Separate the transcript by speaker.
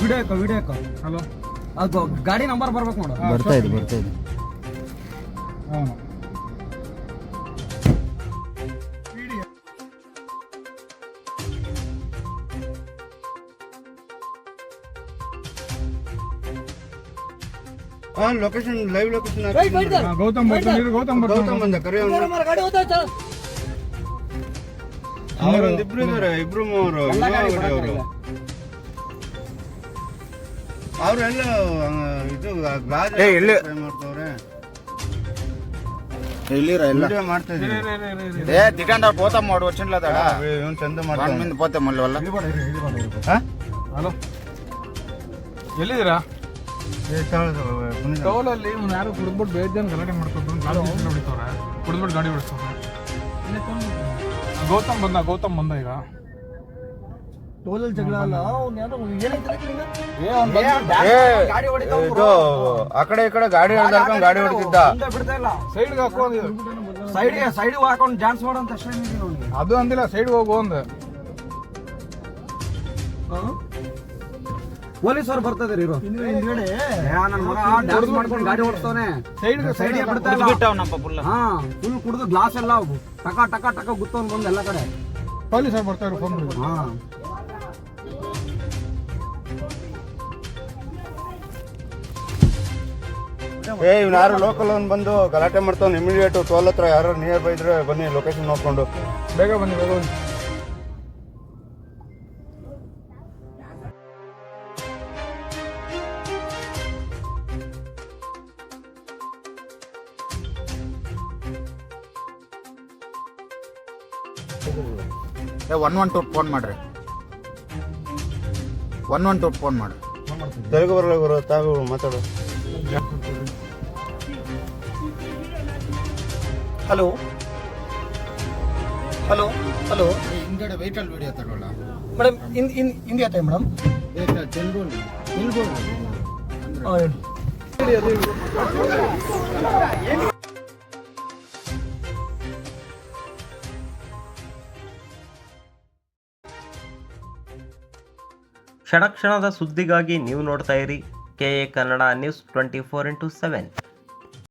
Speaker 1: Video ಹಾಕೋ video ಹಾಕೋ.
Speaker 2: Hello
Speaker 1: ಅದು ಗಾಡಿ ನಂಬರ್ ಬರ್ಬೇಕು ನೋಡು.
Speaker 3: ಬರ್ತಾ ಇದೆ ಬರ್ತಾ ಇದೆ.
Speaker 2: ಹಾಂ.
Speaker 4: ಹಾಂ ಲೊಕೇಶನ್ ಲೈವ್ ಲೊಕೇಶನ್
Speaker 2: ಗೌತಮ್ ಬರ್ತಾನೆ ಇರು, ಗೌತಮ್
Speaker 4: ಗೌತಮ್
Speaker 2: ಬರ್ತಾನೆ
Speaker 4: ಬಂದ ಕರೆ
Speaker 1: ಗಾಡಿ ಹೋಗ್ತಾ
Speaker 4: ಅವ್ರು ಇಬ್ರು ಇದಾರೆ ಇಬ್ರು ಅವರು. ಅವರೆಲ್ಲ ಇದು
Speaker 3: ಏ, ಇಲ್ಲಿ. ಇಲ್ಲಿರ ಎಲ್ಲ.
Speaker 4: ವಿಡಿಯೋ ಮಾಡ್ತಾ ಇದ್ದೀವಿ
Speaker 3: ಏ ದಿಗಂಡ ಪೋತ ಮಾಡು ವರ್ಷಿನ್ಲ
Speaker 4: ಅದಾಡ ಚಂದ ಮಾಡ್ತಾನೆ.
Speaker 3: ಮಿಂದ ಪೋತೆ ಮಲ್ವಲ್ಲ.
Speaker 4: ಹಾ?
Speaker 2: ಎಲ್ಲಿದ್ದೀರಾ?
Speaker 4: ಏ, ತಗೊಳ್ಳಿ, ತಗೊಳ್ಳಿ, ಬನ್ನಿ.
Speaker 2: ಟೋಲಲ್ಲಿ ಇವ್ನು ಯಾರು ಬೇಜಾನ್ ಗಲಾಟೆ ಮಾಡ್ಕೊಂಡು ಗಾಡಿ ಗಾಡಿ ಹೊಡಿತವ್ರೆ ಗೌತಮ್ ಬಂದ ಗೌತಮ್ ಬಂದ ಈಗ.
Speaker 1: ಟೋಲಲ್ಲಿ ಜಗಳ ಅಲ್ಲ? ಅವ್ನು ಯಾರೋ
Speaker 4: ಇದು ಆ ಕಡೆ ಈ ಕಡೆ ಗಾಡಿ ಹೊಡೆದಾಡ್ಕೊಂಡು ಗಾಡಿ ಹೊಡಿತಿದ್ದ.
Speaker 1: ಮುಂದೆ ಬಿಡ್ತಾ ಇಲ್ಲ.
Speaker 2: ಸೈಡ್ಗೆ ಹಾಕೋ
Speaker 1: ಸೈಡ್ ಸೈಡ್ ಹಾಕೊಂಡು ಡ್ಯಾನ್ಸ್ ಮಾಡೋ ಅಷ್ಟೇ ಅವ್ನಿಗೆ.
Speaker 2: ಅದು ಅಂದಿಲ್ಲ ಸೈಡ್ ಹೋಗು ಅಂದ.
Speaker 1: ಪೊಲೀಸರು ಬರ್ತಿದಾರೆ ಇರೋ ನನ್ನ ಮಗ ಡ್ಯಾನ್ಸ್ ಮಾಡ್ಕೊಂಡು ಗಾಡಿ ಓಡಿಸ್ತಾನೆ
Speaker 2: ಸೈಡ್ಗೆ
Speaker 1: ಸೈಡ್ ಬಿಡ್ತಾ ಇಲ್ಲ. ಹಾ ಫುಲ್ ಕುಡಿದು ಗ್ಲಾಸ್ ಎಲ್ಲ ಟಕ ಟಕ ಟಕ ಗುತ್ತೋನ್ ಬಂದು ಎಲ್ಲ ಕಡೆ.
Speaker 2: ಪೊಲೀಸರು ಬರ್ತಾ ಇರು ಫೋನ್
Speaker 1: ಹಾ.
Speaker 4: ಏ ಇವ್ನು ಯಾರು ಲೋಕಲ್ ಅವ್ನು ಬಂದು ಗಲಾಟೆ ಮಾಡ್ತಾವ್ನು ಇಮಿಡಿಯೇಟ್ ಟೋಲ್ ಹತ್ರ ಯಾರು ನಿಯರ್ ಬೈ ಇದ್ರೆ ಬನ್ನಿ ಲೊಕೇಶನ್ ನೋಡ್ಕೊಂಡು.
Speaker 2: ಬೇಗ ಬನ್ನಿ ಬೇಗ ಬನ್ನಿ.
Speaker 3: ಏ ಒನ್ ಒನ್ ಟು ಫೋನ್ ಮಾಡ್ರಿ. ಒನ್ ಒನ್ ಟು ಫೋನ್ ಮಾಡ್ರಿ.
Speaker 4: ತೆಲುಗು ಬರಲ್ಲ ಗುರು ತಾವು ಮಾತಾಡು.
Speaker 1: Hello. Hello hello.
Speaker 3: ಹಿಂಗಡೆ vehicle video ತಗೊಳ್ಳ.
Speaker 1: Madam in in India time madam
Speaker 3: Telugu
Speaker 5: ಕ್ಷಣ ಕ್ಷಣದ ಸುದ್ದಿಗಾಗಿ ನೀವು ನೋಡ್ತಾ ಇರಿ. K A Kannada news twenty four into seven.